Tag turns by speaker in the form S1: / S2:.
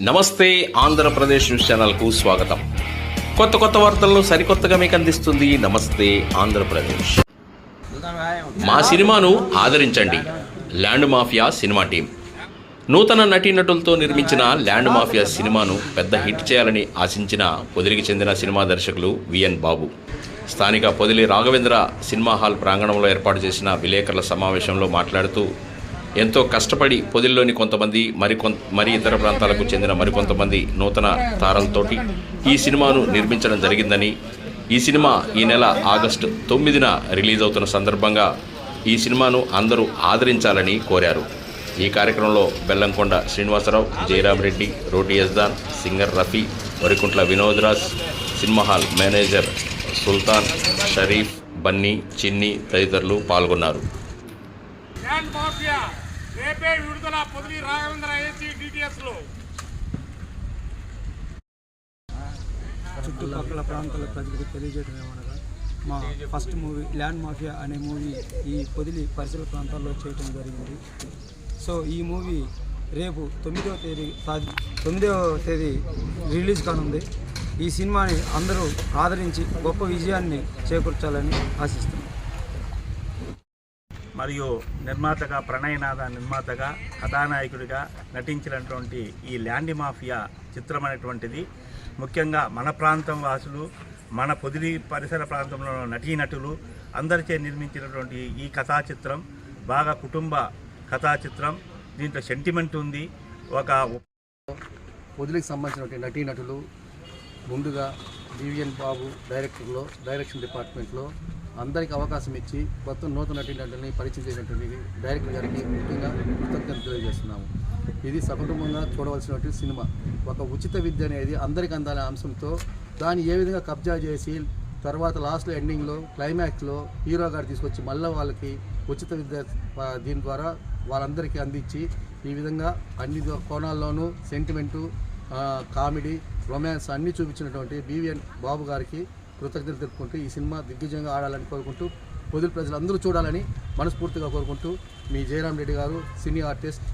S1: నమస్తే ఆంధ్రప్రదేశ్ న్యూస్ ఛానల్కు స్వాగతం. కొత్త కొత్త వార్తలను సరికొత్తగా మీకు అందిస్తుంది నమస్తే ఆంధ్రప్రదేశ్. మా సినిమాను ఆదరించండి. Land mafia cinema team. నూతన నటీనటులతో నిర్మించిన ల్యాండ్ మాఫియా సినిమాను పెద్ద హిట్ చేయాలని ఆశించిన పొదిలికి చెందిన సినిమా దర్శకులు విఎన్ బాబు. స్థానిక పొదిలి రాఘవేంద్ర సినిమా హాల్ ప్రాంగణంలో ఏర్పాటు చేసిన విలేకరుల సమావేశంలో మాట్లాడుతూ ఎంతో కష్టపడి పొదిల్లోని కొంతమంది మరికొంత మరి ఇతర ప్రాంతాలకు చెందిన మరికొంతమంది నూతన తారలతోటి ఈ సినిమాను నిర్మించడం జరిగిందని ఈ సినిమా ఈ నెల ఆగస్టు తొమ్మిదిన రిలీజ్ అవుతున్న సందర్భంగా ఈ సినిమాను అందరూ ఆదరించాలని కోరారు. ఈ కార్యక్రమంలో Bellamkonda Srinivasa Rao Jayarama Reddy Roti Yazdan singer Rafi Varikuntla Vinod Raj cinema hall manager Sultan Sharif Bunny Chinni తదితరులు పాల్గొన్నారు.
S2: రేపే విడుదల పొదిలి రాఘవేంద్ర ఏసీ డిటిఎస్లో
S3: చుట్టుపక్కల ప్రాంతాల ప్రజలకు తెలియజేయడం ఏమనగా మా ఫస్ట్ మూవీ ల్యాండ్ మాఫియా అనే మూవీ ఈ పొదిలి పరిసర ప్రాంతాల్లో చేయటం జరిగింది. సో ఈ మూవీ రేపు తొమ్మిదవ తేదీ తా- తొమ్మిదవ తేదీ రిలీజ్ కానుంది. ఈ సినిమాని అందరూ ఆదరించి గొప్ప విజయాన్ని చేకూర్చాలని ఆశిస్తున్నాం.
S4: మరియు నిర్మాతగా ప్రణయనాథ నిర్మాతగా కథానాయకుడిగా నటించినటువంటి ఈ ల్యాండి మాఫియా చిత్రం అనేటువంటిది. ముఖ్యంగా మన ప్రాంతం వాసులు మన పొదిలి పరిసర ప్రాంతంలో నటీనటులు అందరిచే నిర్మించినటువంటి ఈ కథా చిత్రం బాగా కుటుంబ కథా చిత్రం దీంట్లో సెంటిమెంట్ ఉంది. ఒక
S5: పొదిలికి సంబంధించినటువంటి నటీనటులు ముందుగా డివిఎన్ బాబు డైరెక్టర్లో డైరెక్షన్ డిపార్ట్మెంట్లో అందరికీ అవకాశం ఇచ్చి కొత్త నూతన పరిచయం చేసినటువంటి డైరెక్టర్ గారికి ముఖ్యంగా కృతజ్ఞతలు తెలియజేస్తున్నాము. ఇది సకుటుంబంగా చూడవలసినటువంటి సినిమా. ఒక ఉచిత విద్య అనేది అందరికీ అందాలనే అంశంతో దాన్ని ఏ విధంగా కబ్జా చేసి తర్వాత లాస్ట్లో ఎండింగ్లో క్లైమాక్స్లో హీరో గారు తీసుకొచ్చి మళ్ళీ వాళ్ళకి ఉచిత విద్య దీని ద్వారా వాళ్ళందరికీ అందించి ఈ విధంగా అన్ని కోణాల్లోనూ సెంటిమెంటు కామెడీ రొమాన్స్ అన్నీ చూపించినటువంటి బీవీఎన్ బాబు గారికి కృతజ్ఞతలు తెలుపుకుంటూ ఈ సినిమా దిగ్విజయంగా ఆడాలని కోరుకుంటూ పొదులు ప్రజలందరూ చూడాలని మనస్ఫూర్తిగా కోరుకుంటూ మీ జయరామ్ రెడ్డి గారు సినీ ఆర్టిస్ట్